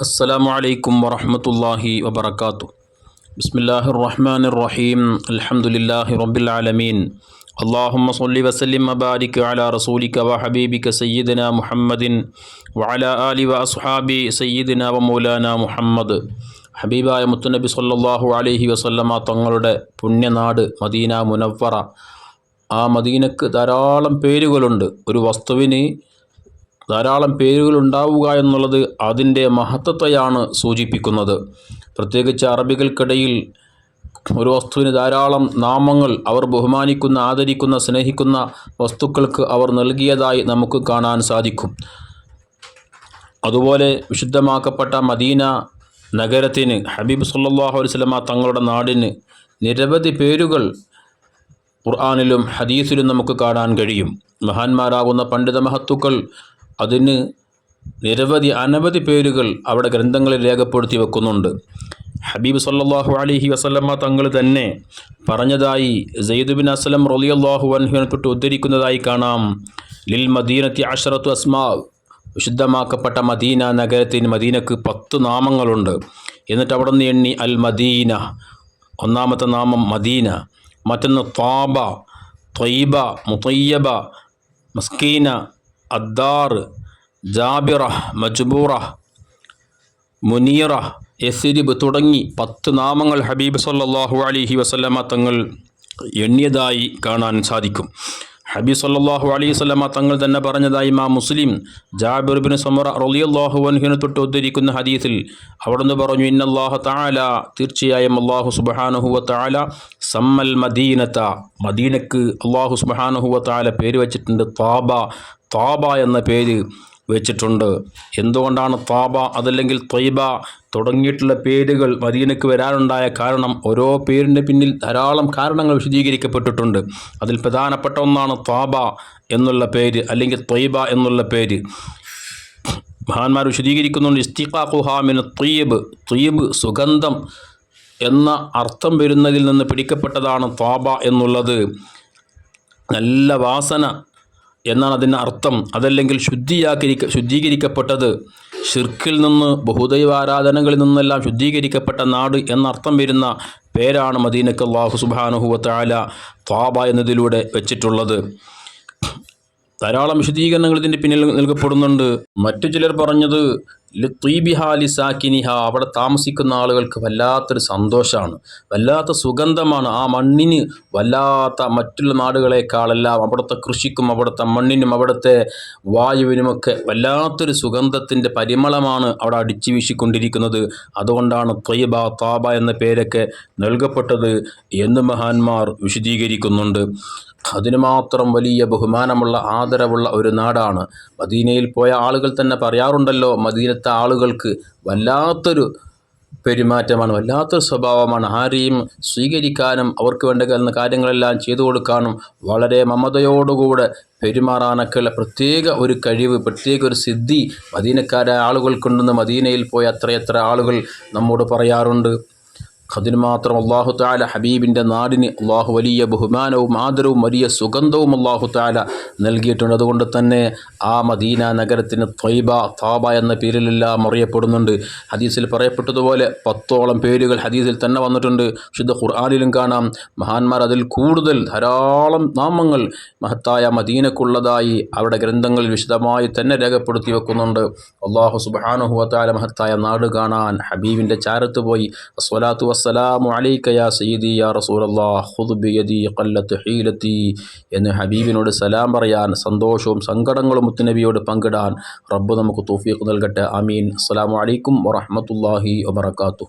السلام عليكم ورحمة الله وبركاته بسم الله الرحمن الرحيم الحمد لله رب العالمين اللهم صل وسلم وبارك على رسولك وحبيبك سيدنا محمد وعلى آل وأصحاب سيدنا ومولانا محمد ഹബീബായ മുത്തുനബി സല്ലല്ലാഹു അലൈഹി വസല്ലമ തങ്ങളുടെ പുണ്യനാട് മദീന മുനവ്വറ ആ മദീനക്ക് ധാരാളം പേരുകളുണ്ട് ഒരു വസ്തുവിന് ധാരാളം പേരുകൾ ഉണ്ടാവുക എന്നുള്ളത് അതിന്റെ മഹത്വത്തെയാണ് സൂചിപ്പിക്കുന്നത്. പ്രത്യേകിച്ച് അറബികൾക്കിടയിൽ ഒരു വസ്തുവിന് ധാരാളം നാമങ്ങൾ അവർ ബഹുമാനിക്കുന്ന ആദരിക്കുന്ന സ്നേഹിക്കുന്ന വസ്തുക്കൾക്ക് അവർ നൽകിയതായി നമുക്ക് കാണാൻ സാധിക്കും. അതുപോലെ വിശുദ്ധമാക്കപ്പെട്ട മദീന നഗരത്തിന് ഹബീബ് സല്ലാഹു അലൈഹി വസല്ലമ തങ്ങളുടെ നാടിന് നിരവധി പേരുകൾ ഖുർആാനിലും ഹദീസിലും നമുക്ക് കാണാൻ കഴിയും. മഹാന്മാരാകുന്ന പണ്ഡിത മഹത്തുക്കൾ അതിന് നിരവധി അനവധി പേരുകൾ അവിടെ ഗ്രന്ഥങ്ങളിൽ രേഖപ്പെടുത്തി വെക്കുന്നുണ്ട്. ഹബീബ് സല്ലാഹു അലൈഹി വസല്ലമ്മ തങ്ങൾ തന്നെ പറഞ്ഞതായി സെയ്ദ് ബിൻ അസ്ലം റളിയല്ലാഹു അൻഹുവിനെ തൊട്ട് ഉദ്ധരിക്കുന്നതായി കാണാം. ലിൽ മദീനത്തി അഷറത്തു അസ്മാ വിശുദ്ധമാക്കപ്പെട്ട മദീന നഗരത്തിന് മദീനക്ക് പത്ത് നാമങ്ങളുണ്ട്. എന്നിട്ട് അവിടെ നിന്ന് എണ്ണി അൽ മദീന ഒന്നാമത്തെ നാമം മദീന മറ്റൊന്ന് ത്വാബ ത്വയ്ബ മുത്തയ്യബ മസ്കീന അദ്ദാർ ജാബിറ മജ്ബൂറ മുനീറ യസിരിബ് തുടങ്ങി പത്ത് നാമങ്ങൾ ഹബീബ് സല്ലാഹു അലൈഹി വസല്ലമ തങ്ങൾ എണ്ണിയതായി കാണാൻ സാധിക്കും. ഹബീബ് സല്ലല്ലാഹു അലൈഹി തങ്ങൾ തന്നെ പറഞ്ഞതായി മാ മുസ്ലിം ജാബിർ ബിൻ സമറ റളിയല്ലാഹു അൻഹുവിനെ തൊട്ട് ഉദ്ധരിക്കുന്ന ഹദീസിൽ അവിടുന്ന് പറഞ്ഞു ഇന്നല്ലാഹു താല തീർച്ചയായും അള്ളാഹു സുബ്ഹാനഹു താല സമ്മൽ മദീനത്ത മദീനക്ക് അള്ളാഹു സുബ്ഹാനഹു താല പേര് വച്ചിട്ടുണ്ട് താബ താബ എന്ന പേര്. വെച്ചിട്ടുണ്ട്. എന്തുകൊണ്ടാണ് താബ അതല്ലെങ്കിൽ ത്വയ്ബ തുടങ്ങിയിട്ടുള്ള പേരുകൾ മദീനയ്ക്ക് വരാനുണ്ടായ കാരണം? ഓരോ പേരിന്റെ പിന്നിൽ ധാരാളം കാരണങ്ങൾ വിശദീകരിക്കപ്പെട്ടിട്ടുണ്ട്. അതിൽ പ്രധാനപ്പെട്ട ഒന്നാണ് താബ എന്നുള്ള പേര് അല്ലെങ്കിൽ ത്വയ്ബ എന്നുള്ള പേര്. മഹാന്മാർ വിശദീകരിക്കുന്നുണ്ട് ഇസ്തിഖാഖുഹാമിന് ത്വയ്യബ് ത്വയ്യബ് സുഗന്ധം എന്ന അർത്ഥം വരുന്നതിൽ നിന്ന് പിടിക്കപ്പെട്ടതാണ് താബ എന്നുള്ളത്. നല്ല വാസന എന്നാണ് അതിന്റെ അർത്ഥം. അതല്ലെങ്കിൽ ശുദ്ധിയാക്കി ശുദ്ധീകരിക്കപ്പെട്ടത് ഷിർക്കിൽ നിന്ന് ബഹുദൈവാരാധനകളിൽ നിന്നെല്ലാം ശുദ്ധീകരിക്കപ്പെട്ട നാട് എന്നർത്ഥം വരുന്ന പേരാണ് മദീനക്ക് അള്ളാഹു സുബാനുഹുവത്തായ ത്വാബ എന്നതിലൂടെ വെച്ചിട്ടുള്ളത്. ധാരാളം വിശദീകരണങ്ങൾ ഇതിന്റെ പിന്നിൽ നൽകപ്പെടുന്നുണ്ട്. മറ്റു ചിലർ പറഞ്ഞത് ലിത്വീബിഹാലി സാക്കിനിഹ അവിടെ താമസിക്കുന്ന ആളുകൾക്ക് വല്ലാത്തൊരു സന്തോഷമാണ്. വല്ലാത്ത സുഗന്ധമാണ് ആ മണ്ണിന്. വല്ലാത്ത മറ്റുള്ള നാടുകളെക്കാളെല്ലാം അവിടുത്തെ കൃഷിക്കും അവിടുത്തെ മണ്ണിനും അവിടുത്തെ വായുവിനുമൊക്കെ വല്ലാത്തൊരു സുഗന്ധത്തിന്റെ പരിമളമാണ് അവിടെ അടിച്ചു വീശിക്കൊണ്ടിരിക്കുന്നത്. അതുകൊണ്ടാണ് ത്വയ്ബ താബ എന്ന പേരൊക്കെ നൽകപ്പെട്ടത് എന്ന് മഹാന്മാർ വിശദീകരിക്കുന്നുണ്ട്. അതിന് മാത്രം വലിയ ബഹുമാനമുള്ള ആദരവുള്ള ഒരു നാടാണ്. മദീനയിൽ പോയ ആളുകൾ തന്നെ പറയാറുണ്ടല്ലോ മദീനത്തെ ആളുകൾക്ക് വല്ലാത്തൊരു പെരുമാറ്റമാണ് വല്ലാത്തൊരു സ്വഭാവമാണ്. ആരെയും സ്വീകരിക്കാനും അവർക്ക് വേണ്ട കാര്യങ്ങളെല്ലാം ചെയ്തു കൊടുക്കാനും വളരെ മമതയോടുകൂടെ പെരുമാറാനൊക്കെയുള്ള പ്രത്യേക ഒരു കഴിവ് പ്രത്യേക ഒരു സിദ്ധി മദീനക്കാരായ ആളുകൾക്കുണ്ടെന്ന് മദീനയിൽ പോയ അത്രയത്ര ആളുകൾ നമ്മോട് പറയാറുണ്ട്. അതിന് മാത്രം അള്ളാഹു താല ഹബീബിന്റെ നാടിന് അള്ളാഹു വലിയ ബഹുമാനവും ആദരവും വലിയ സുഗന്ധവും അള്ളാഹു താല നൽകിയിട്ടുണ്ട്. അതുകൊണ്ട് തന്നെ ആ മദീന നഗരത്തിന് ത്വയ്ബ താബ എന്ന പേരിലെല്ലാം അറിയപ്പെടുന്നുണ്ട്. ഹദീസിൽ പറയപ്പെട്ടതുപോലെ പത്തോളം പേരുകൾ ഹദീസിൽ തന്നെ വന്നിട്ടുണ്ട്. ശുദ്ധ ഖുർആാനിലും കാണാം. മഹാന്മാർ അതിൽ കൂടുതൽ ധാരാളം നാമങ്ങൾ മഹത്തായ മദീനക്കുള്ളതായി അവിടെ ഗ്രന്ഥങ്ങളിൽ വിശദമായി തന്നെ രേഖപ്പെടുത്തി വെക്കുന്നുണ്ട്. അള്ളാഹു സുബാനുഹുവത്താല മഹത്തായ നാട് കാണാൻ ഹബീബിന്റെ ചാരത്ത് പോയി. അസ്വലാത്തു വസ്സലാമു അലൈക യാ സയ്യിദി യാ റസൂലല്ലാഹ് ഖുദ് ബിയദി ഖല്ലത്ത് ഹീലത്തി. എന്ന് ഹബീബിനോട് സലാം പറയാൻ സന്തോഷവും സങ്കടങ്ങളും മുത്തുനബിയോട് പങ്കിടാൻ റബ്ബ് നമുക്ക് തൗഫീഖ് നൽകട്ടെ. ആമീൻ. അസ്സലാമു അലൈക്കും വറഹ്മത്തുള്ളാഹി വബറകാതുഹു.